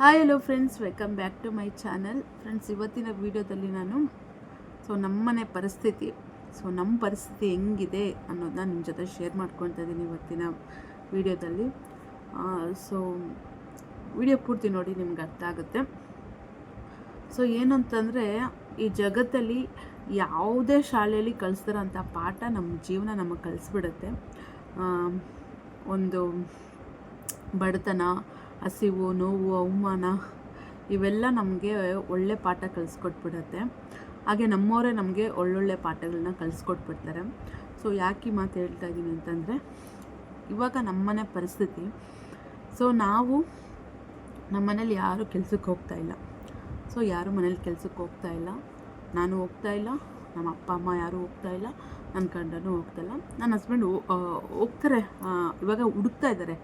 Hi hello friends welcome back to my channel friends ಇವತ್ತಿನ ವಿಡಿಯೋದಲ್ಲಿ ನಾನು ಸೊ ನಮ್ಮನೆ ಪರಿಸ್ಥಿತಿ ಸೊ ನಮ್ಮ ಪರಿಸ್ಥಿತಿ ಹೆಂಗಿದೆ ಅನ್ನೋದನ್ನ ನಿಮ್ಮ ಜೊತೆ ಶೇರ್ ಮಾಡ್ಕೊತಾ ಇದ್ದೀನಿ ಇವತ್ತಿನ ವಿಡಿಯೋದಲ್ಲಿ ಸೊ ವಿಡಿಯೋ ಪೂರ್ತಿ ನೋಡಿ ನಿಮ್ಗೆ ಅರ್ಥ ಆಗುತ್ತೆ. ಸೊ ಏನು ಅಂತಂದರೆ ಈ ಜಗತ್ತಲ್ಲಿ ಯಾವುದೇ ಶಾಲೆಯಲ್ಲಿ ಕಲಿಸ್ದಿರೋಂಥ ಪಾಠ ನಮ್ಮ ಜೀವನ ನಮಗೆ ಕಲಿಸ್ಬಿಡುತ್ತೆ. ಒಂದು ಬಡತನ ಹಸಿವು, ನೋವು, ಅವಮಾನ, ಇವೆಲ್ಲ ನಮಗೆ ಒಳ್ಳೆ ಪಾಠ ಕಲಿಸ್ಕೊಟ್ಬಿಡತ್ತೆ. ಹಾಗೆ ನಮ್ಮವರೇ ನಮಗೆ ಒಳ್ಳೊಳ್ಳೆ ಪಾಠಗಳನ್ನ ಕಲಿಸ್ಕೊಟ್ಬಿಡ್ತಾರೆ. ಸೊ ಯಾಕೆ ಮಾತು ಹೇಳ್ತಾ ಇದ್ದೀನಿ ಅಂತಂದರೆ, ಇವಾಗ ನಮ್ಮನೆ ಪರಿಸ್ಥಿತಿ ಸೊ ನಾವು ನಮ್ಮ ಮನೇಲಿ ಯಾರೂ ಕೆಲ್ಸಕ್ಕೆ ಹೋಗ್ತಾ ಇಲ್ಲ. ಸೊ ಯಾರೂ ಮನೇಲಿ ಕೆಲ್ಸಕ್ಕೆ ಹೋಗ್ತಾ ಇಲ್ಲ. ನಾನು ಹೋಗ್ತಾ ಇಲ್ಲ, ನಮ್ಮ ಅಪ್ಪ, ಅಮ್ಮ ಯಾರೂ ಹೋಗ್ತಾ ಇಲ್ಲ, ನನ್ನ ಗಂಡನೂ ಹೋಗ್ತಾ ಇಲ್ಲ. ನನ್ನ ಹಸ್ಬೆಂಡ್ ಹೋಗ್ತಾರೆ. ಇವಾಗ ಹುಡುಕ್ತಾ ಇದ್ದಾರೆ.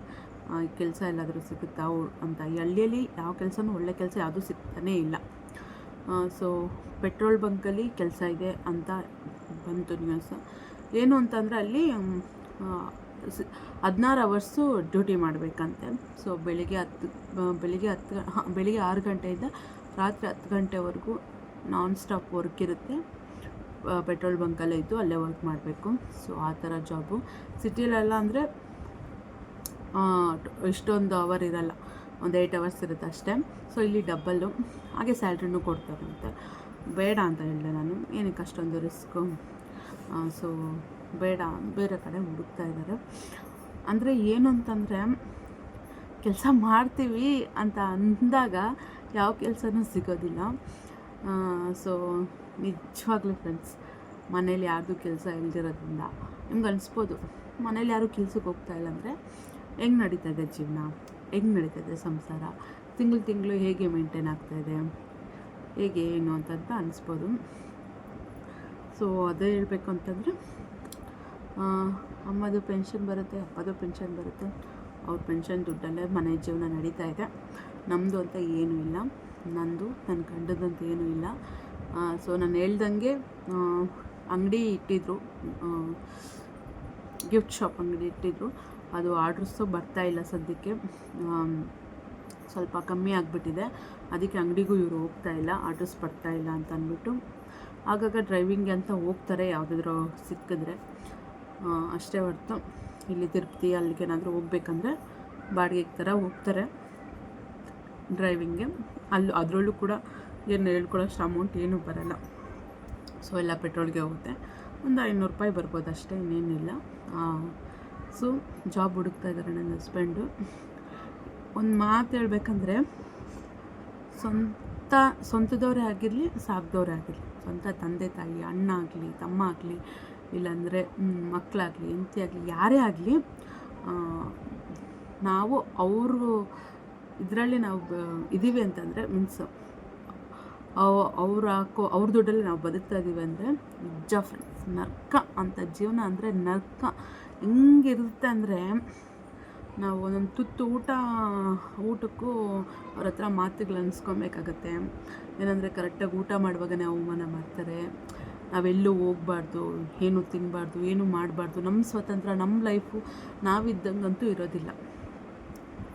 ಕೆಲಸ ಎಲ್ಲಾದರೂ ಸಿಗುತ್ತಾ ಅಂತ. ಹಳ್ಳಿಯಲ್ಲಿ ಯಾವ ಕೆಲಸನೂ ಒಳ್ಳೆ ಕೆಲಸ ಯಾವುದೂ ಸಿಗ್ತಾನೇ ಇಲ್ಲ. ಸೊ ಪೆಟ್ರೋಲ್ ಬಂಕಲ್ಲಿ ಕೆಲಸ ಇದೆ ಅಂತ ಬಂತು ನ್ಯೂಸ್ ಏನು ಅಂತಂದರೆ ಅಲ್ಲಿ ಹದಿನಾರು ಅವರ್ಸು ಡ್ಯೂಟಿ ಮಾಡಬೇಕಂತೆ. ಸೊ ಬೆಳಿಗ್ಗೆ ಹತ್ತು ಬೆಳಿಗ್ಗೆ ಹತ್ತು ಬೆಳಿಗ್ಗೆ ಆರು ಗಂಟೆಯಿಂದ ರಾತ್ರಿ ಹತ್ತು ಗಂಟೆವರೆಗೂ ನಾನ್ ಸ್ಟಾಪ್ ವರ್ಕ್ ಇರುತ್ತೆ ಪೆಟ್ರೋಲ್ ಬಂಕಲ್ಲೇ ಇದ್ದು ಅಲ್ಲೇ ವರ್ಕ್ ಮಾಡಬೇಕು. ಸೊ ಆ ಥರ ಜಾಬು ಸಿಟಿಲೆಲ್ಲ ಅಂದರೆ ಇಷ್ಟೊಂದು ಅವರ್ ಇರಲ್ಲ. ಒಂದು ಏಯ್ಟ್ ಅವರ್ಸ್ ಇರುತ್ತೆ ಅಷ್ಟೇ. ಸೊ ಇಲ್ಲಿ ಡಬ್ಬಲ್ಲು ಹಾಗೆ ಸ್ಯಾಲ್ರಿನೂ ಅಂತ ಬೇಡ ಅಂತ ಹೇಳಿದೆ ನಾನು. ಏನಕ್ಕೆ ಅಷ್ಟೊಂದು ರಿಸ್ಕು ಸೊ ಬೇಡ. ಬೇರೆ ಕಡೆ ಹುಡುಕ್ತಾ ಇದ್ದಾರೆ. ಅಂದರೆ ಏನು ಅಂತಂದರೆ, ಕೆಲಸ ಮಾಡ್ತೀವಿ ಅಂತ ಅಂದಾಗ ಯಾವ ಕೆಲಸನೂ ಸಿಗೋದಿಲ್ಲ. ಸೊ ನಿಜವಾಗ್ಲೂ ಫ್ರೆಂಡ್ಸ್ ಮನೇಲಿ ಯಾರ್ದು ಕೆಲಸ ಇಲ್ದಿರೋದ್ರಿಂದ ನಿಮ್ಗೆ ಅನಿಸ್ಬೋದು. ಮನೇಲಿ ಯಾರೂ ಕೆಲ್ಸಕ್ಕೆ ಹೋಗ್ತಾ ಇಲ್ಲ ಅಂದರೆ ಹೆಂಗೆ ನಡೀತಾ ಇದೆ ಜೀವನ? ಹೆಂಗೆ ನಡೀತಾ ಇದೆ ಸಂಸಾರ? ತಿಂಗಳು ತಿಂಗಳು ಹೇಗೆ ಮೇಂಟೈನ್ ಆಗ್ತಾಯಿದೆ ಹೇಗೆ, ಏನು ಅಂತಂತ ಅನಿಸ್ಬೋದು. ಸೊ ಅದೇ ಹೇಳಬೇಕು ಅಂತಂದರೆ ಅಮ್ಮದು ಪೆನ್ಷನ್ ಬರುತ್ತೆ, ಅಪ್ಪದು ಪೆನ್ಷನ್ ಬರುತ್ತೆ. ಅವ್ರ ಪೆನ್ಷನ್ ದುಡ್ಡಲ್ಲೇ ಮನೆ ಜೀವನ ನಡೀತಾ ಇದೆ. ನಮ್ಮದು ಅಂತ ಏನೂ ಇಲ್ಲ. ನಂದು ನನ್ನ ಗಂಡದಂತ ಏನೂ ಇಲ್ಲ. ಸೊ ನಾನು ಹೇಳ್ದಂಗೆ ಅಂಗಡಿ ಇಟ್ಟಿದ್ರು. ಗಿಫ್ಟ್ ಶಾಪ್ ಅಂಗಡಿ ಇಟ್ಟಿದ್ರು. ಅದು ಆರ್ಡ್ರಸ್ಸು ಬರ್ತಾ ಇಲ್ಲ ಸದ್ಯಕ್ಕೆ. ಸ್ವಲ್ಪ ಕಮ್ಮಿ ಆಗಿಬಿಟ್ಟಿದೆ. ಅದಕ್ಕೆ ಅಂಗಡಿಗೂ ಇವರು ಹೋಗ್ತಾ ಇಲ್ಲ ಆರ್ಡ್ರಸ್ ಬರ್ತಾ ಇಲ್ಲ ಅಂತ ಅಂದ್ಬಿಟ್ಟು. ಆಗಾಗ ಡ್ರೈವಿಂಗ್ಗೆ ಅಂತ ಹೋಗ್ತಾರೆ, ಯಾವುದಾದ್ರೂ ಸಿಕ್ಕಿದ್ರೆ. ಅಷ್ಟೇ ಹೊರ್ತು ಇಲ್ಲಿ ತಿರುಪತಿ ಅಲ್ಲಿಗೇನಾದರೂ ಹೋಗ್ಬೇಕಂದ್ರೆ ಬಾಡಿಗೆಗೆ ಥರ ಹೋಗ್ತಾರೆ ಡ್ರೈವಿಂಗ್ಗೆ ಅಲ್ಲಿ ಅದರಲ್ಲೂ ಕೂಡ ಏನು ಹೇಳ್ಕೊಳ್ಳೋಷ್ಟು ಅಮೌಂಟ್ ಏನೂ ಬರಲ್ಲ. ಸೊ ಎಲ್ಲ ಪೆಟ್ರೋಲ್ಗೆ ಹೋಗುತ್ತೆ. ಒಂದು ಐನೂರು ರೂಪಾಯಿ ಬರ್ಬೋದು ಅಷ್ಟೇ, ಇನ್ನೇನಿಲ್ಲ. ಸೊ ಜಾಬ್ ಹುಡುಕ್ತಾ ಇದ್ದಾರೆ ನನ್ನ ಹಸ್ಬೆಂಡು. ಒಂದು ಮಾತು ಹೇಳ್ಬೇಕಂದ್ರೆ, ಸ್ವಂತ, ಸ್ವಂತದವರೇ ಆಗಿರಲಿ, ಸಾಕ್ದವರೇ ಆಗಿರಲಿ, ಸ್ವಂತ ತಂದೆ ತಾಯಿ, ಅಣ್ಣ ಆಗಲಿ, ತಮ್ಮ ಆಗಲಿ, ಇಲ್ಲಾಂದರೆ ಮಕ್ಕಳಾಗಲಿ ಹೆಂಡತಿ ಆಗಲಿ, ಯಾರೇ ಆಗಲಿ ನಾವು ಅವರು, ಇದರಲ್ಲಿ ನಾವು ಇದ್ದೀವಿ ಅಂತಂದರೆ, ಮೀನ್ಸ್ ಅವ್ರು ಹಾಕೋ ಅವ್ರ ದುಡ್ಡಲ್ಲಿ ನಾವು ಬದುಕ್ತಾ ಇದ್ದೀವಿ ಅಂದರೆ ನಿಜ ಫ್ರೆಂಡ್ಸ್ ನರ್ಕ ಅಂತ, ಜೀವನ ಅಂದರೆ ನರ್ಕ. ಹೆಂಗಿರುತ್ತೆ ಅಂದರೆ ನಾವು ಒಂದೊಂದು ತುತ್ತು ಊಟ, ಊಟಕ್ಕೂ ಅವ್ರ ಹತ್ರ ಮಾತುಗಳು ಅನ್ಸ್ಕೊಬೇಕಾಗತ್ತೆ ಏನಂದರೆ ಕರೆಕ್ಟಾಗಿ ಊಟ ಮಾಡುವಾಗನೇ ಅವಮಾನ ಮಾಡ್ತಾರೆ. ನಾವೆಲ್ಲೂ ಹೋಗ್ಬಾರ್ದು, ಏನು ತಿನ್ನಬಾರ್ದು ಏನು ಮಾಡಬಾರ್ದು. ನಮ್ಮ ಸ್ವತಂತ್ರ ನಮ್ಮ ಲೈಫು ನಾವಿದ್ದಂಗಂತೂ ಇರೋದಿಲ್ಲ.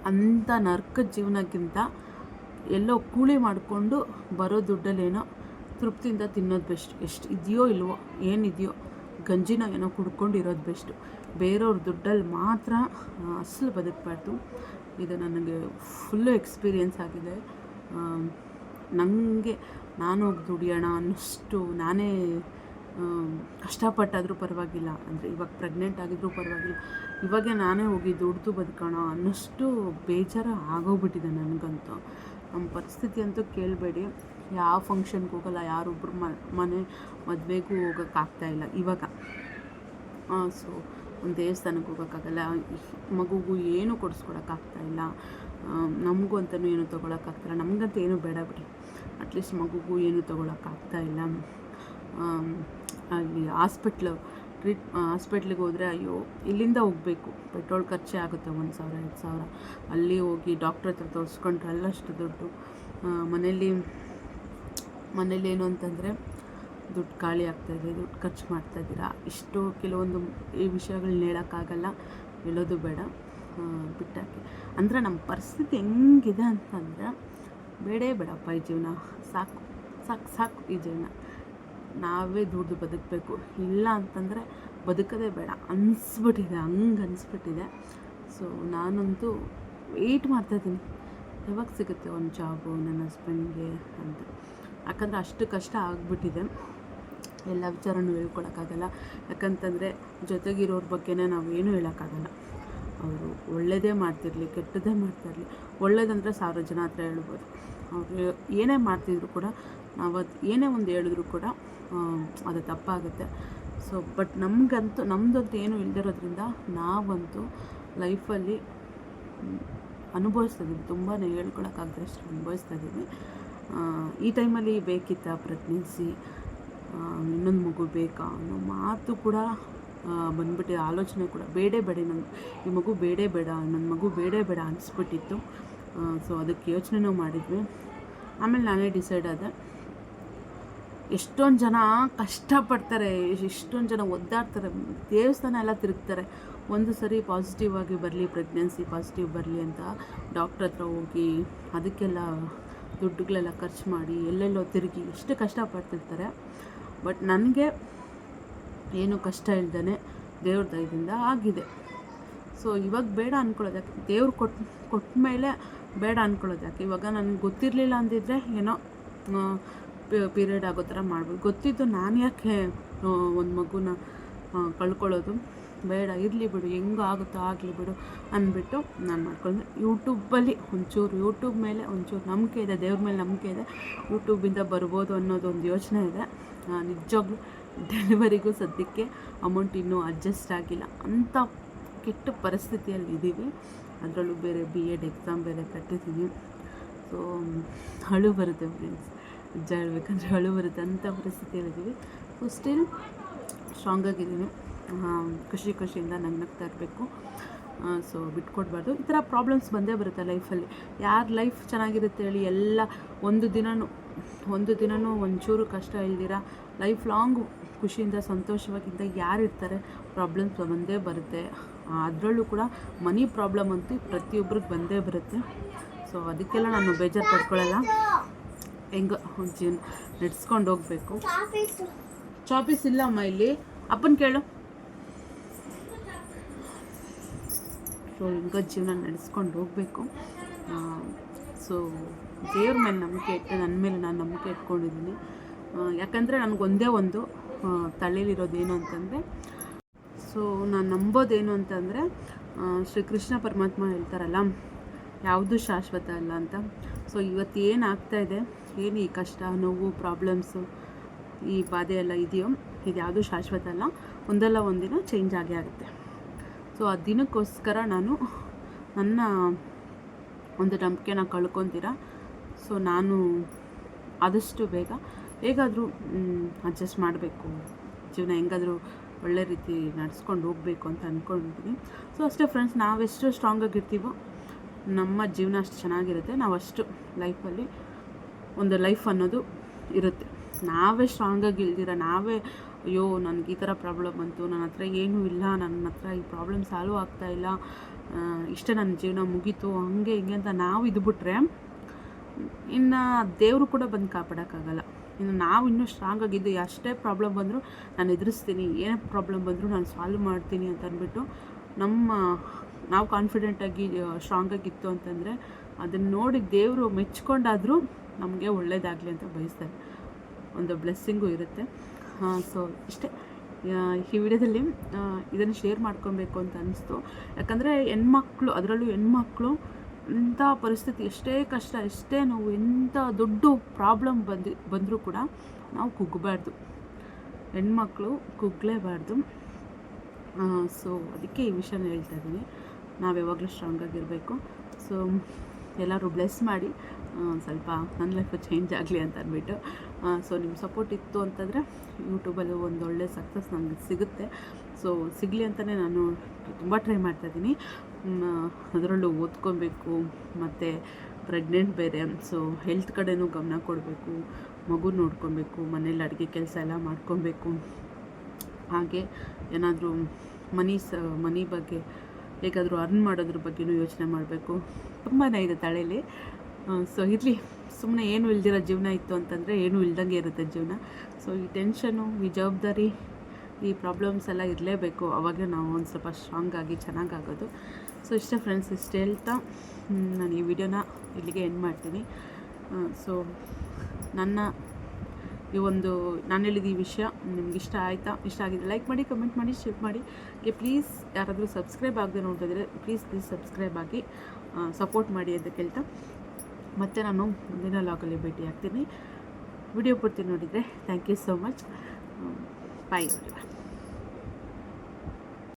ಅಂಥ ನರ್ಕ ಜೀವನಕ್ಕಿಂತ ಎಲ್ಲೋ ಕೂಲಿ ಮಾಡಿಕೊಂಡು ಬರೋ ದುಡ್ಡಲ್ಲೇನೋ ತೃಪ್ತಿಯಿಂದ ತಿನ್ನೋದು ಬೆಸ್ಟ್. ಎಷ್ಟು ಇದೆಯೋ ಇಲ್ವೋ, ಏನಿದೆಯೋ, ಗಂಜಿನ ಏನೋ ಕುಡ್ಕೊಂಡು ಇರೋದು ಬೆಸ್ಟು. ಬೇರೆಯವ್ರ ದುಡ್ಡಲ್ಲಿ ಮಾತ್ರ ಅಸಲು ಬದುಕಬಾರ್ದು. ಇದು ನನಗೆ ಫುಲ್ಲು ಎಕ್ಸ್ಪೀರಿಯೆನ್ಸ್ ಆಗಿದೆ. ನನಗೆ ನಾನು ಹೋಗಿ ದುಡಿಯೋಣ ಅನ್ನೋಷ್ಟು ನಾನೇ ಕಷ್ಟಪಟ್ಟಾದರೂ ಪರವಾಗಿಲ್ಲ. ಅಂದರೆ ಇವಾಗ ಪ್ರೆಗ್ನೆಂಟ್ ಆಗಿದ್ರೂ ಪರವಾಗಿಲ್ಲ. ಇವಾಗೆ ನಾನೇ ಹೋಗಿ ದುಡ್ದು ಬದುಕೋಣ ಅನ್ನೋಷ್ಟು ಬೇಜಾರು ಆಗೋಗ್ಬಿಟ್ಟಿದೆ ನನಗಂತೂ. ನಮ್ಮ ಪರಿಸ್ಥಿತಿ ಅಂತೂ ಕೇಳಬೇಡಿ. ಯಾವ ಫಂಕ್ಷನ್ಗೆ ಹೋಗಲ್ಲ ಯಾರೊಬ್ಬರು ಮನೆ ಮದುವೆಗೂ ಹೋಗೋಕ್ಕಾಗ್ತಾ ಇಲ್ಲ ಇವಾಗ. ಸೊ ಒಂದು ದೇವಸ್ಥಾನಕ್ಕೆ ಹೋಗೋಕ್ಕಾಗಲ್ಲ ಮಗುಗೂ ಏನು ಕೊಡಿಸ್ಕೊಡೋಕ್ಕಾಗ್ತಾಯಿಲ್ಲ ನಮಗೂ ಅಂತಲೂ ಏನು ತೊಗೊಳಕ್ಕಾಗ್ತಾಯಿಲ್ಲ ನಮಗಂತೂ ಏನು ಬೇಡ ಬಿಡಿ. ಅಟ್ಲೀಸ್ಟ್ ಮಗುಗೂ ಏನು ತೊಗೊಳಕ್ಕಾಗ್ತಾ ಇಲ್ಲ. ಆಮ್, ಅಲ್ಲಿ ಹಾಸ್ಪಿಟ್ಲು ಟ್ರೀಟ್ ಹಾಸ್ಪಿಟ್ಲಿಗೆ ಹೋದರೆ ಅಯ್ಯೋ, ಇಲ್ಲಿಂದ ಹೋಗಬೇಕು. ಪೆಟ್ರೋಲ್ ಖರ್ಚೇ ಆಗುತ್ತೆ ಒಂದು ಸಾವಿರ, ಎರಡು ಸಾವಿರ. ಅಲ್ಲಿ ಹೋಗಿ ಡಾಕ್ಟ್ರ್ ಹತ್ರ ತೋರಿಸ್ಕೊಂಡ್ರೆ ಅಲ್ಲಷ್ಟು ದುಡ್ಡು. ಮನೆಯಲ್ಲಿ ಮನೇಲಿ ಏನು ಅಂತಂದರೆ ದುಡ್ಡು ಖಾಲಿ ಆಗ್ತಾಯಿದೆ ದುಡ್ಡು ಖರ್ಚು ಮಾಡ್ತಾಯಿದ್ದೀರಾ ಇಷ್ಟು ಕೆಲವೊಂದು ಈ ವಿಷಯಗಳನ್ನ ಹೇಳೋಕ್ಕಾಗಲ್ಲ, ಹೇಳೋದು ಬೇಡ. ಬಿಟ್ಟಾಕಿ. ಅಂದರೆ ನಮ್ಮ ಪರಿಸ್ಥಿತಿ ಹೆಂಗಿದೆ ಅಂತಂದರೆ ಬೇಡೇ ಬೇಡಪ್ಪ ಈ ಜೀವನ. ಸಾಕು ಸಾಕು ಸಾಕು ಈ ಜೀವನ. ನಾವೇ ದುಡ್ದು ಬದುಕಬೇಕು. ಇಲ್ಲ ಅಂತಂದರೆ ಬದುಕೋದೇ ಬೇಡ. ಅನಿಸ್ಬಿಟ್ಟಿದೆ, ಹಂಗೆ ಅನಿಸ್ಬಿಟ್ಟಿದೆ. ಸೊ ನಾನಂತೂ ವೆಯ್ಟ್ ಮಾಡ್ತಾಯಿದ್ದೀನಿ ಯಾವಾಗ ಸಿಗುತ್ತೆ ಒಂದು ಜಾಬು ನನ್ನ ಹಸ್ಬೆಂಡ್ಗೆ ಅಂತ. ಯಾಕಂದರೆ ಅಷ್ಟು ಕಷ್ಟ ಆಗಿಬಿಟ್ಟಿದೆ. ಎಲ್ಲ ವಿಚಾರನೂ ಹೇಳ್ಕೊಳಕ್ಕಾಗಲ್ಲ. ಯಾಕಂತಂದರೆ ಜೊತೆಗಿರೋರ ಬಗ್ಗೆನೇ ನಾವು ಏನೂ ಹೇಳೋಕ್ಕಾಗಲ್ಲ. ಅವರು ಒಳ್ಳೆಯದೇ ಮಾಡ್ತಿರಲಿ, ಕೆಟ್ಟದ್ದೇ ಮಾಡ್ತಿರಲಿ, ಒಳ್ಳೇದಂದರೆ ಸಾವಿರ ಜನ ಹತ್ರ ಹೇಳ್ಬೋದು. ಅವರು ಏನೇ ಮಾಡ್ತಿದ್ರು ಕೂಡ ನಾವು ಏನೇ ಒಂದು ಹೇಳಿದ್ರು ಕೂಡ ಅದು ತಪ್ಪಾಗುತ್ತೆ. ಸೊ ಬಟ್ ನಮಗಂತೂ ನಮ್ಮದಂತೂ ಏನು ಇಲ್ದಿರೋದ್ರಿಂದ ನಾವಂತೂ ಲೈಫಲ್ಲಿ ಅನುಭವಿಸ್ತಾ ಇದ್ದೀವಿ ತುಂಬಾ ಹೇಳ್ಕೊಳಕ್ಕಾಗದಷ್ಟು ಅನುಭವಿಸ್ತಾ ಇದ್ದೀವಿ ಈ ಟೈಮಲ್ಲಿ ಬೇಕಿತ್ತಾ ಪ್ರೆಗ್ನೆನ್ಸಿ ಇನ್ನೊಂದು ಮಗು ಬೇಕಾ ಅನ್ನೋ ಮಾತು ಕೂಡ ಆ, ಬಂದ್ಬಿಟ್ಟಿದೆ ಆಲೋಚನೆ ಕೂಡ ಬೇಡೇ ಬೇಡ ನನ್ನ ಈ ಮಗು ಬೇಡೇ ಬೇಡ ನನ್ನ ಮಗು ಬೇಡೇ ಬೇಡ ಅನಿಸ್ಬಿಟ್ಟಿತ್ತು. ಸೊ ಅದಕ್ಕೆ ಯೋಚನೆನೂ ಮಾಡಿದ್ವಿ. ಆಮೇಲೆ ನಾನೇ ಡಿಸೈಡ್ ಆದೆ. ಎಷ್ಟೊಂದು ಜನ ಕಷ್ಟಪಡ್ತಾರೆ ಎಷ್ಟೊಂದು ಜನ ಒದ್ದಾಡ್ತಾರೆ ದೇವಸ್ಥಾನ ಎಲ್ಲ ತಿರುಗ್ತಾರೆ. ಒಂದು ಸರಿ ಪಾಸಿಟಿವ್ ಆಗಿ ಬರಲಿ ಪ್ರೆಗ್ನೆನ್ಸಿ ಪಾಸಿಟಿವ್ ಬರಲಿ ಅಂತ ಡಾಕ್ಟ್ರ್ ಹತ್ರ ಹೋಗಿ ಅದಕ್ಕೆಲ್ಲ ದುಡ್ಡುಗಳೆಲ್ಲ ಖರ್ಚು ಮಾಡಿ ಎಲ್ಲೆಲ್ಲೋ ತಿರುಗಿ ಎಷ್ಟು ಕಷ್ಟಪಡ್ತಿರ್ತಾರೆ. ಬಟ್ ನನಗೆ ಏನು ಕಷ್ಟ ಇಲ್ದೇ ದೇವ್ರ ದಯದಿಂದ ಆಗಿದೆ. ಸೊ ಇವಾಗ ಬೇಡ ಅಂದ್ಕೊಳ್ಳೋದಕ್ಕೆ ದೇವ್ರು ಕೊಟ್ಟು ಕೊಟ್ಟ ಮೇಲೆ ಬೇಡ ಅಂದ್ಕೊಳ್ಳೋದಕ್ಕೆ ಇವಾಗ ನನಗೆ ಗೊತ್ತಿರಲಿಲ್ಲ ಅಂದಿದ್ರೆ ಏನೋ ಪೀರಿಯಡ್ ಆಗೋ ಥರ ಮಾಡ್ಬೋದು. ಗೊತ್ತಿದ್ದು ನಾನು ಯಾಕೆ ಒಂದು ಮಗುನ ಕಳ್ಕೊಳ್ಳೋದು? ಬೇಡ, ಇರಲಿ ಬಿಡು, ಹೆಂಗೆ ಆಗುತ್ತೋ ಆಗಲಿ ಬಿಡು ಅಂದ್ಬಿಟ್ಟು ನಾನು ಮಾಡ್ಕೊಂಡೆ ಯೂಟ್ಯೂಬಲ್ಲಿ ಒಂಚೂರು ಯೂಟ್ಯೂಬ್ ಮೇಲೆ ಒಂಚೂರು ನಂಬಿಕೆ ಇದೆ, ದೇವ್ರ ಮೇಲೆ ನಂಬಿಕೆ ಇದೆ. ಯೂಟ್ಯೂಬಿಂದ ಬರ್ಬೋದು ಅನ್ನೋದೊಂದು ಯೋಚನೆ ಇದೆ. ನಿಜವಾಗ್ಲೂ. ಡೆಲಿವರಿಗೂ ಸದ್ಯಕ್ಕೆ ಅಮೌಂಟ್ ಇನ್ನೂ ಅಡ್ಜಸ್ಟ್ ಆಗಿಲ್ಲ. ಅಂಥ ಕೆಟ್ಟ ಪರಿಸ್ಥಿತಿಯಲ್ಲಿ ಇದ್ದೀವಿ ಅದರಲ್ಲೂ ಬೇರೆ ಬಿ ಎಡ್ ಎಕ್ಸಾಮ್ ಬೇರೆ ಕಟ್ಟಿದ್ದೀನಿ ಸೊ ಅಳು ಬರುತ್ತೆ ಫ್ರೆಂಡ್ಸ್ ನಿಜ ಹೇಳ್ಬೇಕಂದ್ರೆ ಅಳು ಬರುತ್ತೆ ಅಂಥ ಪರಿಸ್ಥಿತಿಯಲ್ಲಿದ್ದೀವಿ ಸೊ ಸ್ಟಿಲ್ ಸ್ಟ್ರಾಂಗ್ ಆಗಿದ್ದೀನಿ ಖುಷಿ ಖುಷಿಯಿಂದ ನಗ್ನಗ್ತಾ ಇರಬೇಕು. ಸೊ ಬಿಟ್ಕೊಡ್ಬಾರ್ದು. ಈ ಥರ ಪ್ರಾಬ್ಲಮ್ಸ್ ಬಂದೇ ಬರುತ್ತೆ ಲೈಫಲ್ಲಿ ಯಾರ ಲೈಫ್ ಚೆನ್ನಾಗಿರುತ್ತೆ ಹೇಳಿ ಎಲ್ಲ ಒಂದು ದಿನವೂ ಒಂದು ದಿನವೂ ಒಂಚೂರು ಕಷ್ಟ ಇಲ್ದಿರ ಲೈಫ್ ಲಾಂಗ್ ಖುಷಿಯಿಂದ ಸಂತೋಷವಾಗಿದ್ದ ಯಾರು ಇರ್ತಾರೆ ಪ್ರಾಬ್ಲಮ್ಸ್ ಬಂದೇ ಬರುತ್ತೆ. ಅದರಲ್ಲೂ ಕೂಡ ಮನಿ ಪ್ರಾಬ್ಲಮ್ ಅಂತೂ ಪ್ರತಿಯೊಬ್ರಿಗೆ ಬಂದೇ ಬರುತ್ತೆ. ಸೊ ಅದಕ್ಕೆಲ್ಲ ನಾನು ಬೇಜಾರು ಪಡ್ಕೊಳ್ಳಲ್ಲ ಹೆಂಗ, ಜೀವನ ನಡೆಸ್ಕೊಂಡು ಹೋಗಬೇಕು. ಚಾಪೀಸ್ ಇಲ್ಲಮ್ಮ ಇಲ್ಲಿ. ಅಪ್ಪನ ಕೇಳು. ಸೊ ಹಿಂಗ ಜೀವನ ನಡೆಸ್ಕೊಂಡು ಹೋಗಬೇಕು. ಸೊ ದೇವ್ರ ಮೇಲೆ ನಂಬಿಕೆ ಇಟ್ಟು ನನ್ನ ಮೇಲೆ ನಾನು ನಂಬಿಕೆ ಇಟ್ಕೊಂಡಿದ್ದೀನಿ. ಯಾಕಂದರೆ ನನಗೊಂದೇ ಒಂದು ಏನು ಅಂತಂದರೆ, ಸೊ ನಾನು ನಂಬೋದೇನು ಅಂತಂದರೆ ಶ್ರೀಕೃಷ್ಣ ಪರಮಾತ್ಮ ಹೇಳ್ತಾರಲ್ಲ, ಯಾವುದು ಶಾಶ್ವತ ಅಲ್ಲ ಅಂತ. ಸೊ ಇವತ್ತು ಏನು ಇದೆ, ಏನು ಈ ಕಷ್ಟ, ನೋವು ಪ್ರಾಬ್ಲಮ್ಸು ಈ ಬಾಧೆ ಎಲ್ಲ ಇದೆಯೋ, ಇದು ಯಾವುದೂ ಶಾಶ್ವತ ಅಲ್ಲ, ಒಂದಲ್ಲ ಒಂದಿನ ಚೇಂಜ್ ಆಗೇ ಆಗುತ್ತೆ. ಸೊ ಆ ದಿನಕ್ಕೋಸ್ಕರ ನಾನು ನನ್ನ ಒಂದು ನಂಬಿಕೆನ ಕಳ್ಕೊತೀರ? ಸೊ ನಾನು ಆದಷ್ಟು ಬೇಗ ಹೇಗಾದರೂ ಅಡ್ಜಸ್ಟ್ ಮಾಡಬೇಕು. ಜೀವನ ಹೆಂಗಾದರೂ ಒಳ್ಳೆ ರೀತಿ ನಡೆಸ್ಕೊಂಡು ಹೋಗಬೇಕು ಅಂತ ಅಂದ್ಕೊಂಡಿದ್ದೀನಿ ಸೊ ಅಷ್ಟೇ ಫ್ರೆಂಡ್ಸ್ ನಾವೆಷ್ಟು ಸ್ಟ್ರಾಂಗಾಗಿರ್ತೀವೋ ನಮ್ಮ ಜೀವನ ಅಷ್ಟು ಚೆನ್ನಾಗಿರುತ್ತೆ. ನಾವು ಅಷ್ಟು ಲೈಫಲ್ಲಿ ಒಂದು ಲೈಫ್ ಅನ್ನೋದು ಇರುತ್ತೆ. ನಾವೇ ಸ್ಟ್ರಾಂಗಾಗಿ ಇಲ್ದಿರ ನಾವೇ ಅಯ್ಯೋ, ನನಗೆ ಈ ಥರ ಪ್ರಾಬ್ಲಮ್ ಬಂತು ನನ್ನ ಹತ್ರ ಏನೂ ಇಲ್ಲ ನನ್ನ ಹತ್ರ ಈ ಪ್ರಾಬ್ಲಮ್ ಸಾಲ್ವ್ ಇಲ್ಲ ಇಷ್ಟೇ ನನ್ನ ಜೀವನ ಮುಗೀತು, ಹಂಗೆ ಹಿಂಗೆ ಅಂತ ನಾವು ಇದ್ಬಿಟ್ರೆ ಇನ್ನು ದೇವರು ಕೂಡ ಬಂದು ಕಾಪಾಡೋಕ್ಕಾಗಲ್ಲ ಇನ್ನು ನಾವು ಇನ್ನೂ ಸ್ಟ್ರಾಂಗ್ ಆಗಿದ್ದು ಎಷ್ಟೇ ಪ್ರಾಬ್ಲಮ್ ಬಂದರೂ ನಾನು ಎದುರಿಸ್ತೀನಿ, ಏನೇ ಪ್ರಾಬ್ಲಮ್ ಬಂದರೂ ನಾನು ಸಾಲ್ವ್ ಮಾಡ್ತೀನಿ ಅಂತ ಅಂದ್ಬಿಟ್ಟು ನಮ್ಮ, ನಾವು ಕಾನ್ಫಿಡೆಂಟಾಗಿ ಸ್ಟ್ರಾಂಗಾಗಿತ್ತು ಅಂತಂದರೆ ಅದನ್ನು ನೋಡಿ ದೇವರು ಮೆಚ್ಕೊಂಡಾದರೂ ನಮಗೆ ಒಳ್ಳೇದಾಗಲಿ ಅಂತ ಬಯಸ್ತಾರೆ. ಒಂದು ಬ್ಲೆಸ್ಸಿಂಗು ಇರುತ್ತೆ. ಸೊ ಇಷ್ಟೇ. ಈ ವಿಡಿಯೋದಲ್ಲಿ ಇದನ್ನು ಶೇರ್ ಮಾಡ್ಕೊಬೇಕು ಅಂತ ಅನ್ನಿಸ್ತು ಯಾಕಂದರೆ ಹೆಣ್ಮಕ್ಳು, ಅದರಲ್ಲೂ ಹೆಣ್ಮಕ್ಳು, ಇಂಥ ಪರಿಸ್ಥಿತಿ, ಎಷ್ಟೇ ಕಷ್ಟ, ಎಷ್ಟೇ ನೋವು ಎಂಥ ದೊಡ್ಡ ಪ್ರಾಬ್ಲಮ್ ಬಂದು, ಬಂದರೂ ಕೂಡ ನಾವು ಕುಗ್ಗಬಾರ್ದು. ಹೆಣ್ಮಕ್ಳು ಕುಗ್ಲೇಬಾರ್ದು ಸೊ ಅದಕ್ಕೆ ಈ ವಿಷಯನ ಹೇಳ್ತಾ ಇದ್ದೀನಿ. ನಾವು ಯಾವಾಗಲೂ ಸ್ಟ್ರಾಂಗ್ ಆಗಿರಬೇಕು. ಸೊ ಎಲ್ಲರೂ ಬ್ಲೆಸ್ ಮಾಡಿ. ಸ್ವಲ್ಪ ನನ್ನ ಲೈಫು ಚೇಂಜ್ ಆಗಲಿ ಅಂತ ಅಂದ್ಬಿಟ್ಟು. ಸೊ ನಿಮ್ಮ ಸಪೋರ್ಟ್ ಇತ್ತು ಅಂತಂದರೆ ಯೂಟ್ಯೂಬಲ್ಲಿ ಒಂದು ಒಳ್ಳೆ ಸಕ್ಸಸ್ ನನಗೆ ಸಿಗುತ್ತೆ. ಸೊ ಸಿಗಲಿ ಅಂತಲೇ ನಾನು ತುಂಬ ಟ್ರೈ ಮಾಡ್ತಾಯಿದ್ದೀನಿ ಅದರಲ್ಲೂ ಓದ್ಕೊಬೇಕು, ಮತ್ತು ಪ್ರೆಗ್ನೆಂಟ್ ಬೇರೆ ಸೊ ಹೆಲ್ತ್ ಕಡೆನೂ ಗಮನ ಕೊಡಬೇಕು, ಮಗು ನೋಡ್ಕೊಬೇಕು, ಮನೇಲಿ ಅಡುಗೆ ಕೆಲಸ ಎಲ್ಲ ಮಾಡ್ಕೊಬೇಕು. ಹಾಗೆ ಏನಾದರೂ ಮನಿ ಸ, ಮನಿ ಬಗ್ಗೆ ಹೇಗಾದರೂ ಅರ್ನ್ ಮಾಡೋದ್ರ ಬಗ್ಗೆನೂ ಯೋಚನೆ ಮಾಡಬೇಕು. ತುಂಬಾ ಇದೆ ತಲೆಯಲ್ಲಿ ಸೊ ಇರಲಿ. ಸುಮ್ಮನೆ ಏನು ಇಲ್ದಿರೋ ಜೀವನ ಇತ್ತು ಅಂತಂದರೆ ಏನು ಇಲ್ದಂಗೆ ಇರುತ್ತೆ ಜೀವನ. ಸೊ ಈ ಟೆನ್ಷನು ಈ ಜವಾಬ್ದಾರಿ, ಈ ಪ್ರಾಬ್ಲಮ್ಸ್ ಎಲ್ಲ ಇರಲೇಬೇಕು. ಅವಾಗ ನಾವು ಒಂದು ಸ್ವಲ್ಪ ಸ್ಟ್ರಾಂಗ್ ಆಗಿ ಚೆನ್ನಾಗಾಗೋದು ಸೊ ಇಷ್ಟೇ ಫ್ರೆಂಡ್ಸ್ ಇಷ್ಟು ಹೇಳ್ತಾ ನಾನು ಈ ವಿಡಿಯೋನ ಇಲ್ಲಿಗೆ ಎಂಡ್ ಮಾಡ್ತೀನಿ. ಸೊ ನನ್ನ ಈ ಒಂದು, ನಾನು ಹೇಳಿದ ಈ ವಿಷಯ ನಿಮ್ಗೆ ಇಷ್ಟ ಆಯಿತಾ? ಇಷ್ಟ ಆಗಿದೆ ಲೈಕ್ ಮಾಡಿ ಕಮೆಂಟ್ ಮಾಡಿ ಶೇರ್ ಮಾಡಿ. ಹಾಗೆ ಪ್ಲೀಸ್ ಯಾರಾದರೂ ಸಬ್ಸ್ಕ್ರೈಬ್ ಆಗದೆ ನೋಡ್ತಿದ್ರೆ ಪ್ಲೀಸ್ ಪ್ಲೀಸ್ ಸಬ್ಸ್ಕ್ರೈಬ್ ಆಗಿ ಸಪೋರ್ಟ್ ಮಾಡಿ ಅಂತ ಕೇಳ್ತಾ. ಮತ್ತೆ ನಾನು ಮುಂದಿನ ಲಾಗಲ್ಲಿ ಭೇಟಿ ಆಗ್ತೀನಿ ವಿಡಿಯೋ ಪೂರ್ತಿ ನೋಡಿದರೆ thank you so much bye